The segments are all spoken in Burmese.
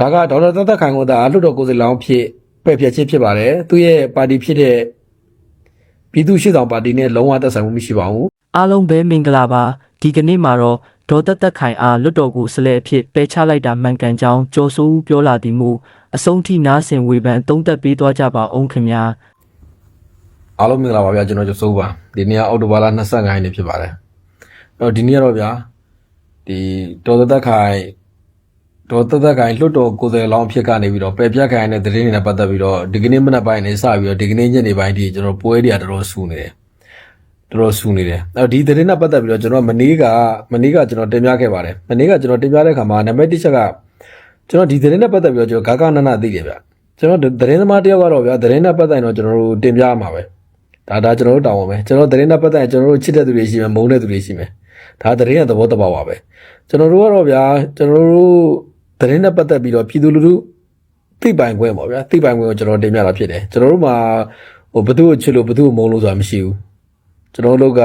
ဒါကဒေါက်တာသက်သက်ခိုင်ကိုသာလွှတ်တော်ကိုယ်စားလှယ်လောင်းဖြစ်ပယ်ဖျက်ခြင်းဖြစ်ပါတယ်သူရဲ့ပါတီဖြစ်တဲ့ပြည်သူ့ရှေ့ဆောင်ပါတီနဲ့လုံးဝသက်ဆိုင်မှုမရှိပါဘူးအားလုံးပဲမင်္ဂလာပါဒီကနေ့မှာတော့ဒေါ်သက်သက်ခိုင်အားလွတ်တော်ကိုဆလဲအဖြစ်ပယ်ချလိုက်တာမှန်ကန်ကြောင်းကြော်စိုးဦးပြောလာသည်မူအဆုံးထိနားဆင်ဝေဖန်သုံးသက်ပေးသွားကြပါအောင်ခင်ဗျာအားလုံးမင်္ဂလာပါဗျာကျွန်တော်ကျစိုးပါဒီနေ့ကအောက်တိုဘာလ25ရက်နေ့ဖြစ်ပါတယ်အဲ့တော့ဒီနေ့ကတော့ဗျာဒီဒေါ်သက်သက်ခိုင် ဒေါ်သက်သက်ခိုင်လွှတ်တော်ကိုယ်စားလှယ်လောင်းဖြစ်ကနေပြီးတော့ပယ်ပြတ်ခိုင်တဲ့သတင်းတွေနဲ့ပတ်သက်ပြီးတော့ဒီကနေ့မနက်ပိုင်းနေစပြီးတော့ဒီကနေ့ညနေပိုင်းထိကျွန်တော်ပွဲတွေကတော်တော်ဆူနေတယ်တော်တော်ဆူနေတယ်အဲ့တော့ဒီသတင်းနဲ့ပတ်သက်ပြီးတော့ကျွန်တော်မနေ့ကမနေ့ကကျွန်တော်တင်ပြခဲ့ပါတယ်မနေ့ကကျွန်တော်တင်ပြတဲ့ခါမှာနံပါတ်1ချက်ကကျွန်တော်ဒီသတင်းနဲ့ပတ်သက်ပြီးတော့ကျွန်တော်ဂါဂနနသိတယ်ဗျကျွန်တော်သတင်းသမားတယောက်ကတော့ဗျာသတင်းနဲ့ပတ်သက်ရင်တော့ကျွန်တော်တို့တင်ပြရမှာပဲဒါဒါကျွန်တော်တို့တောင်းပါမယ်ကျွန်တော်သတင်းနဲ့ပတ်သက်ရင်ကျွန်တော်တို့ချစ်တဲ့သူတွေရှိမယ်မုန်းတဲ့သူတွေရှိမယ်ဒါသတင်းရဲ့သဘောတဘာပါပဲကျွန်တော်တို့ကတော့ဗျာကျွန်တော်တို့ သတင်းနဲ့ပတ်သက်ပြီးတော့ပြည်သူလူထုသိပိုင်ခွင့်ပေါ့ဗျာသိပိုင်ခွင့်ကိုကျွန်တော်တင်ပြတာဖြစ်တယ်ကျွန်တော်တို့မှာဟိုဘသူ့ကိုချစ်လို့ဘသူ့ကိုမုန်းလို့ဆိုတာမရှိဘူးကျွန်တော်တို့က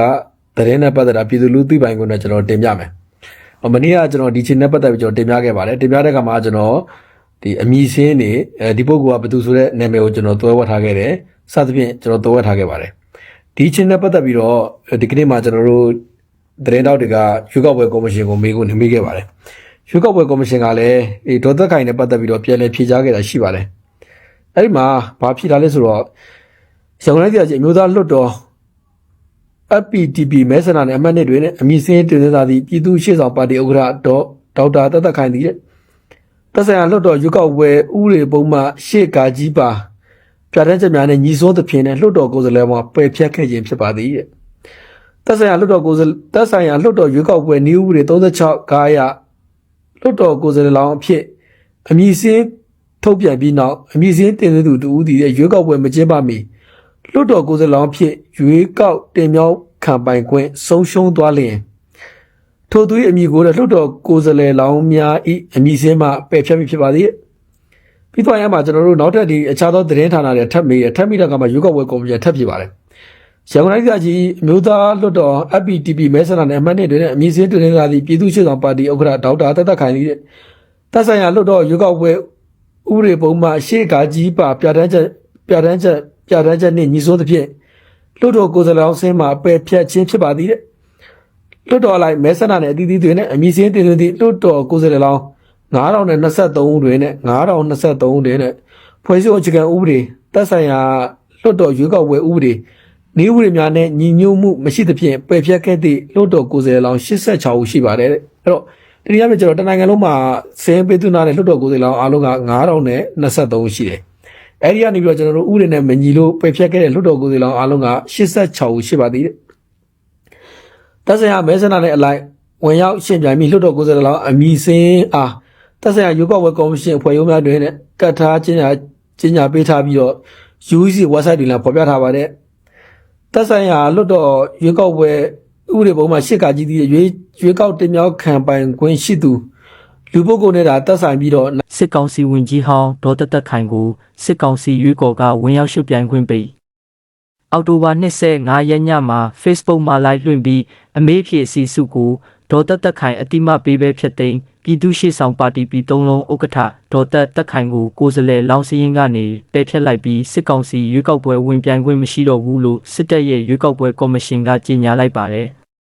သတင်းနဲ့ပတ်သက်တာပြည်သူလူထုသိပိုင်ခွင့်နဲ့ကျွန်တော်တင်ပြမယ်ဟိုမနေ့ကကျွန်တော်ဒီချင်းနဲ့ပတ်သက်ပြီးကျွန်တော်တင်ပြခဲ့ပါတယ်တင်ပြတဲ့အခါမှာကျွန်တော်ဒီအမည်စင်းနေအဲဒီပုဂ္ဂိုလ်ကဘသူဆိုတဲ့နာမည်ကိုကျွန်တော်သွဲဝတ်ထားခဲ့တယ်စသဖြင့်ကျွန်တော်သွဲဝတ်ထားခဲ့ပါတယ်ဒီချင်းနဲ့ပတ်သက်ပြီးတော့ဒီကနေ့မှာကျွန်တော်တို့သတင်းတောက်တွေကရွေးကောက်ပွဲကော်မရှင်ကိုမေးခွန်းနှမေးခဲ့ပါတယ် ရွေးကောက်ပွဲကော်မရှင်ကလည်းဒီဒေါ်သက်ခိုင်နဲ့ပတ်သက်ပြီးတော့ပြန်လည်ဖြေကြားခဲ့တာရှိပါတယ်အဲ့ဒီမှာဘာဖြေတာလဲဆိုတော့ရန်ကုန်တိုင်းပြည်အမျိုးသားလွှတ်တော် FPTP မဲဆန္ဒနဲ့အမတ်နှစ်တွေနဲ့အမည်စင်းတင်သွင်းသားသည့်ပြည်သူ့ရှေ့ဆောင်ပါတီဥက္ကဋ္ဌဒေါ်ဒေါက်တာသက်သက်ခိုင်သည်တဲ့သက်ဆိုင်ရာလွှတ်တော်ရွေးကောက်ပွဲဥပဒေပုံမှန်ရှေ့ကာကြီးပါပြဋ္ဌာန်းချက်များနဲ့ညီစိုးသဖြင့်နဲ့လွှတ်တော်ကိုယ်စားလှယ်မှာပယ်ဖျက်ခဲ့ခြင်းဖြစ်ပါသည်တဲ့သက်ဆိုင်ရာလွှတ်တော်ကိုယ်စားသက်ဆိုင်ရာလွှတ်တော်ရွေးကောက်ပွဲနည်းဥပဒေ36ကားရ လွှတ်တော်ကိုယ်စားလှယ်လောင်းအဖြစ်အမည်စင်းထုတ်ပြန်ပြီးနောက်အမည်စင်းတင်သွင်းသူတူဦးတည်တဲ့ရွေးကောက်ပွဲမကျင်းပမီလွှတ်တော်ကိုယ်စားလှယ်လောင်းအဖြစ်ရွေးကောက်တင်မြှောက်ခံပိုင်ခွင့်ဆုံးရှုံးသွားလျင်ထို့သူ၏အမည်ကိုလည်းလွှတ်တော်ကိုယ်စားလှယ်လောင်းများ၏အမည်စင်းမှပယ်ဖျက်မည်ဖြစ်ပါသည်တဲ့ပြီးတော့ရမှာကျွန်တော်တို့နောက်ထပ်ဒီအခြားသောသတင်းဌာနတွေထပ်မေးရထပ်မိတဲ့ကမှာရွေးကောက်ပွဲကော်မရှင်ထပ်ဖြစ်ပါတယ်။ ရန်ကုန်တိုင်းပြည်ကြီးအမျိုးသားလွှတ်တော် FPTP မဲဆန္ဒနယ်အမှတ်နှစ်တွင်အမည်စင်းတွင်လာသည့်ပြည်သူ့ရှေ့ဆောင်ပါတီဥက္ကဋ္ဌဒေါက်တာသက်သက်ခိုင်သည်တပ်ဆိုင်ရာလွှတ်တော်ရွေးကောက်ပွဲဥပဒေပုံမှန်ရှေ့ကာကြီးပါပြဋ္ဌာန်းချက်ပြဋ္ဌာန်းချက်ပြဋ္ဌာန်းချက်နှင့်ညီစိုးသဖြင့်လွှတ်တော်ကိုယ်စားလှယ်အောင်ဆင်းမှာပယ်ဖျက်ခြင်းဖြစ်ပါသည်တဲ့လွှတ်တော်အလိုက်မဲဆန္ဒနယ်အသီးသီးတွင်နဲ့အမည်စင်းတင်သွင်းသည့်လွှတ်တော်ကိုယ်စားလှယ်လောင်း9023ဦးတွင်နဲ့9023ဦးတွင်နဲ့ဖွဲ့စည်းပုံအခြေခံဥပဒေတပ်ဆိုင်ရာလွှတ်တော်ရွေးကောက်ပွဲဥပဒေ နေဥပဒေများနဲ့ညီညွတ်မှုမရှိသဖြင့်ပယ်ဖျက်ခဲ့သည့်လွှတ်တော်ကိုယ်စားလှယ်လောင်း86ဦးရှိပါတယ်တဲ့အဲ့တော့ဒီနေ့ကကျွန်တော်တနိုင်ငံလုံးမှာစင်ပေးသွင်းထားတဲ့လွှတ်တော်ကိုယ်စားလှယ်လောင်းအားလုံးက9023ဦးရှိတယ်အဲ့ဒီကနေပြီးတော့ကျွန်တော်တို့ဥပဒေနဲ့မညီလို့ပယ်ဖျက်ခဲ့တဲ့လွှတ်တော်ကိုယ်စားလှယ်လောင်းအားလုံးက86ဦးရှိပါသေးတယ်တပ်ဆိုင်ရာမဲဆန္ဒနဲ့အလိုက်ဝင်ရောက်ရှင်းပြိုင်ပြီးလွှတ်တော်ကိုယ်စားလှယ်လောင်းအမည်စင်းအားတပ်ဆိုင်ရာရွေးကောက်ပွဲကော်မရှင်အဖွဲ့ရုံးများတွင်နဲ့ကတ်ထားခြင်းညာခြင်းညာပေးထားပြီးတော့ UEC website တွေလည်းဖော်ပြထားပါတယ် တပ်ဆိုင်ရာလွှတ်တော်ရွေးကောက်ပွဲဥပဒေပုံမှာရှစ်ကကြီးသည့်ရွေးရွေးကောက်တင်မြှောက်ခံပိုင်ခွင့်ရှိသူလူပုဂ္ဂိုလ်နဲ့ဒါတပ်ဆိုင်ပြီးတော့စစ်ကောင်စီဝင်ကြီးဟောင်းဒေါ်သက်သက်ခိုင်ကိုစစ်ကောင်စီရွေးကော်ကဝင်ရောက်ရှုပ်ပြိုင်ခွင့်ပေးအောက်တိုဘာ25ရက်ညမှာ Facebook မှာ live လွှင့်ပြီးအမေးဖြေအစီအစုကိုဒေါ်သက်သက်ခိုင်အတိမပေးပဲဖြစ်သိမ်း ပြည်သူ့ရှေ့ဆောင်ပါတီပြည်သုံးလုံးဥက္ကဋ္ဌဒေါ်သက်သက်ခိုင်ကိုကိုယ်စားလှယ်လောင်းစည်းရင်းကနေပယ်ဖျက်လိုက်ပြီးစစ်ကောင်စီရွေးကောက်ပွဲဝင်ပြိုင်ခွင့်မရှိတော့ဘူးလို့စစ်တပ်ရဲ့ရွေးကောက်ပွဲကော်မရှင်ကကြေညာလိုက်ပါတယ်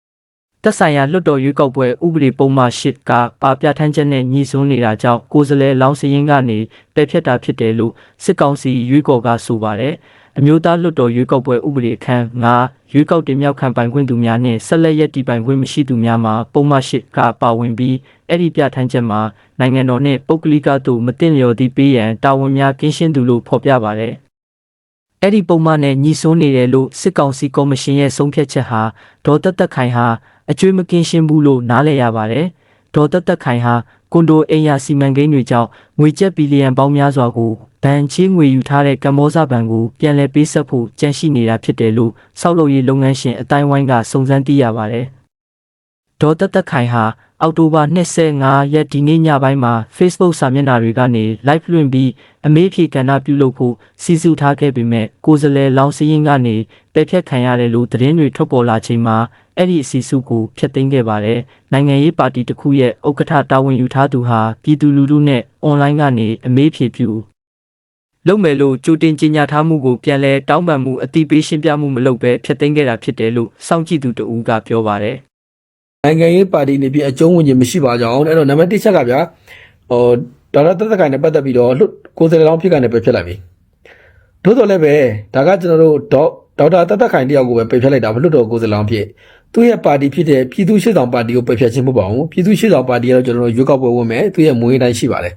။သက်ဆိုင်ရာလွှတ်တော်ရွေးကောက်ပွဲဥပဒေပုံမှန်၈ကပါပြဋ္ဌာန်းချက်နဲ့ညီစွန်းနေတာကြောင့်ကိုယ်စားလှယ်လောင်းစည်းရင်းကနေပယ်ဖျက်တာဖြစ်တယ်လို့စစ်ကောင်စီရွေးကော်ကဆိုပါတယ်။အမျိုးသားလွှတ်တော်ရွေးကောက်ပွဲဥပဒေအခန်း9ရွေးကောက်တင်မြှောက်ခံပိုင်ခွင့်သူများနဲ့ဆက်လက်ရည်တည်ပိုင်ခွင့်မရှိသူများမှာပုံမှန်၈ကပါဝင်ပြီး အဲ့ဒီပြဋ္ဌာန်းချက်မှာနိုင်ငံတော်နဲ့ပုဂ္ဂလိကတို့မတင်လျော်သည့်ပေးရန်တာဝန်များကင်းရှင်းသူလို့ဖော်ပြပါတယ်။အဲ့ဒီပုံမှန်နဲ့ညီစိုးနေတယ်လို့စစ်ကောင်စီကော်မရှင်ရဲ့ဆုံးဖြတ်ချက်ဟာဒေါ်သက်သက်ခိုင်ဟာအကျွေးမကင်းရှင်းဘူးလို့နားလည်ရပါတယ်။ဒေါ်သက်သက်ခိုင်ဟာကွန်ဒိုအိမ်ယာစီမံကိန်းတွေကြောင့်ငွေကျပ်ဘီလီယံပေါင်းများစွာကိုဗန်ချေးငွေယူထားတဲ့ကမ္ဘောဇဘဏ်ကိုပြန်လည်ပေးဆက်ဖို့ကြံရှိနေတာဖြစ်တယ်လို့စောက်လုပ်ရေးလုပ်ငန်းရှင်အတိုင်းဝိုင်းကစုံစမ်းသိရပါတယ်။ ဒေါ်သက်သက်ခိုင်ဟာအောက်တိုဘာ25ရက်ဒီနေ့ညပိုင်းမှာ Facebook စာမျက်နှာတွေကနေ live လွှင့်ပြီးအမေးဖြေကဏ္ဍပြုလုပ်ဖို့စီစဉ်ထားခဲ့ပေမဲ့ကိုယ်စားလှယ်လောင်းစည်းရင်းကနေပယ်ဖျက်ခံရတယ်လို့သတင်းတွေထွက်ပေါ်လာချိန်မှာအဲ့ဒီအစီအစုကိုဖျက်သိမ်းခဲ့ပါတယ်နိုင်ငံရေးပါတီတစ်ခုရဲ့ဥက္ကဋ္ဌတာဝန်ယူထားသူဟာပြည်သူလူထုနဲ့အွန်လိုင်းကနေအမေးဖြေပြုလုပ်မယ်လို့ကြိုတင်ကြေညာထားမှုကိုပြန်လဲတောင်းပန်မှုအတိပေးရှင်းပြမှုမလုပ်ဘဲဖျက်သိမ်းခဲ့တာဖြစ်တယ်လို့စောင့်ကြည့်သူတဦးကပြောပါတယ် နိုင်ငံရေးပါတီနေပြီးအကျုံးဝင်ခြင်းမရှိပါကြောင်းအဲ့တော့နံပါတ်1ချက်ကဗျာဟိုဒေါက်တာတက်တက်ခိုင်နဲ့ပတ်သက်ပြီးတော့လွတ်ကိုယ်စားလှယ်လောင်းဖြစ်ကနေပဲဖြစ်လိုက်ပြီသို့တော်လည်းပဲဒါကကျွန်တော်တို့ဒေါဒေါက်တာတက်တက်ခိုင်တယောက်ကိုပဲပယ်ဖျက်လိုက်တာမလွတ်တော်ကိုယ်စားလှယ်လောင်းဖြစ်သူ့ရဲ့ပါတီဖြစ်တဲ့ပြည်သူ့ရှေ့ဆောင်ပါတီကိုပယ်ဖျက်ခြင်းမဟုတ်ပါဘူးပြည်သူ့ရှေ့ဆောင်ပါတီကတော့ကျွန်တော်တို့ရွေးကောက်ပွဲဝင်မယ်သူ့ရဲ့မွေးတိုင်းရှိပါတယ်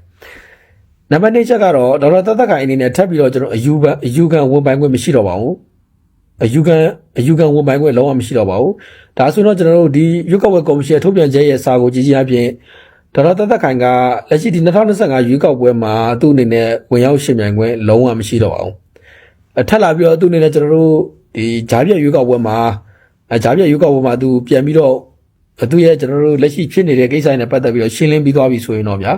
နံပါတ်2ချက်ကတော့ဒေါက်တာတက်တက်ခိုင်အနေနဲ့ထပ်ပြီးတော့ကျွန်တော်အယူခံအယူခံဝန်ပိုင်ခွင့်မရှိတော့ပါဘူး အယူခံအယူခံဝန်ပိုင်ခွင့်လုံးဝမရှိတော့ပါဘူး။ဒါဆိုတော့ကျွန်တော်တို့ဒီရွေးကောက်ပွဲကော်မရှင်ထုတ်ပြန်ချက်ရဲ့စာကိုကြည့်ကြည့်အပြင်ဒေါက်တာသက်သက်ခိုင်ကလက်ရှိဒီ2025ရွေးကောက်ပွဲမှာသူ့အနေနဲ့ဝင်ရောက်ရှင်ပြိုင်ခွင့်လုံးဝမရှိတော့ပါဘူး။အထက်လာပြီးတော့သူ့အနေနဲ့ကျွန်တော်တို့ဒီဂျားပြက်ရွေးကောက်ပွဲမှာအဂျားပြက်ရွေးကောက်ပွဲမှာသူပြန်ပြီးတော့သူ့ရဲ့ကျွန်တော်တို့လက်ရှိဖြစ်နေတဲ့ကိစ္စတွေနဲ့ပတ်သက်ပြီးတော့ရှင်းလင်းပြီးသွားပြီဆိုရင်တော့ဗျာ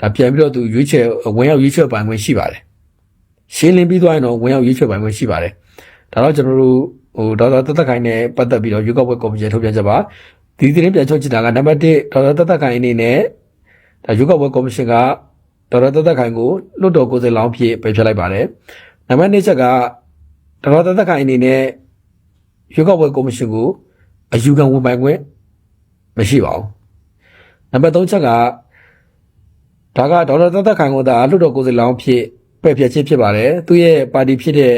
ဒါပြန်ပြီးတော့သူရွေးချယ်ဝင်ရောက်ရွေးချယ်ပိုင်ခွင့်ရှိပါတယ်။ရှင်းလင်းပြီးသွားရင်တော့ဝင်ရောက်ရွေးချယ်ပိုင်ခွင့်ရှိပါတယ်။ ဒါတော့ကျွန်တော်တို့ဟိုဒေါက်တာတက်တက်ခိုင်နဲ့ပတ်သက်ပြီးတော့ရွေးကောက်ပွဲကော်မရှင်ထုတ်ပြန်ချက်ပါဒီသတင်းပြန်ချုပ်ချစ်တာကနံပါတ်1ဒေါက်တာတက်တက်ခိုင်အနေနဲ့ဒါရွေးကောက်ပွဲကော်မရှင်ကဒေါက်တာတက်တက်ခိုင်ကိုလွတ်တော်ကိုယ်စားလောင်းဖြစ်ပယ်ဖျက်လိုက်ပါတယ်နံပါတ်2ချက်ကဒေါက်တာတက်တက်ခိုင်အနေနဲ့ရွေးကောက်ပွဲကော်မရှင်ကိုအယူခံဝန်ပိုင်ခွင့်မရှိပါဘူးနံပါတ်3ချက်ကဒါကဒေါက်တာတက်တက်ခိုင်ကသာလွတ်တော်ကိုယ်စားလောင်းဖြစ်ပယ်ဖျက်ခြင်းဖြစ်ပါတယ်သူရဲ့ပါတီဖြစ်တဲ့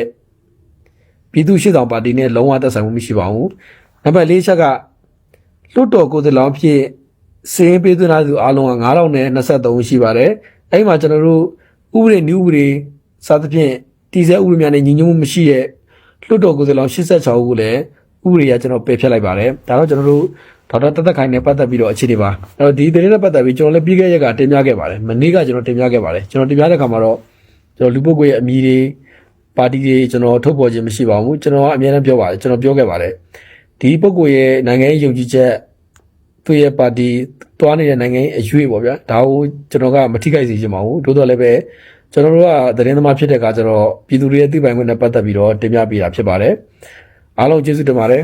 ပြည်သူ့ရှေ့ဆောင်ပါတီနဲ့လုံးဝသက်ဆိုင်မှုမရှိပါဘူး။နံပါတ်၄ချက်ကလွတ်တော်ကိုယ်စားလောင်းဖြစ်စင်းပေးသွင်းလာသူအားလုံးက9023ရှိပါတယ်။အဲဒီမှာကျွန်တော်တို့ဥပဒေနည်းဥပဒေစသဖြင့်တည်ဆဲဥပဒေများနဲ့ညီညွတ်မှုမရှိတဲ့လွတ်တော်ကိုယ်စားလောင်း86ဦးကိုလည်းဥပဒေကကျွန်တော်ပယ်ဖျက်လိုက်ပါတယ်။ဒါတော့ကျွန်တော်တို့ဒေါက်တာတက်တက်ခိုင်နဲ့ပတ်သက်ပြီးတော့အခြေအနေပါ။အဲ့တော့ဒီသတင်းနဲ့ပတ်သက်ပြီးကျွန်တော်လည်းပြီးခဲ့ရက်ကတင်ပြခဲ့ပါတယ်။မနေ့ကကျွန်တော်တင်ပြခဲ့ပါတယ်။ကျွန်တော်တင်ပြတဲ့အခါမှာတော့ကျွန်တော်လူပုဂ္ဂိုလ်ရဲ့အမည်တွေ ပါတီတွေကျွန်တော်ထုတ်ဖော်ခြင်းမရှိပါဘူးကျွန်တော်ကအများနဲ့ပြောပါတယ်ကျွန်တော်ပြောခဲ့ပါတယ်ဒီပုဂ္ဂိုလ်ရဲ့နိုင်ငံရေးယုံကြည်ချက်သူ့ရဲ့ပါတီတွားနေတဲ့နိုင်ငံရေးအရွေးပေါ့ဗျာဒါကိုကျွန်တော်ကမထိခိုက်စေချင်ပါဘူးတိုးတော့လည်းပဲကျွန်တော်တို့ကသတင်းသမားဖြစ်တဲ့အခါကျတော့ပြည်သူတွေရဲ့သိပိုင်ခွင့်နဲ့ပတ်သက်ပြီးတော့တင်ပြပေးတာဖြစ်ပါတယ်အားလုံးကျေးဇူးတင်ပါတယ်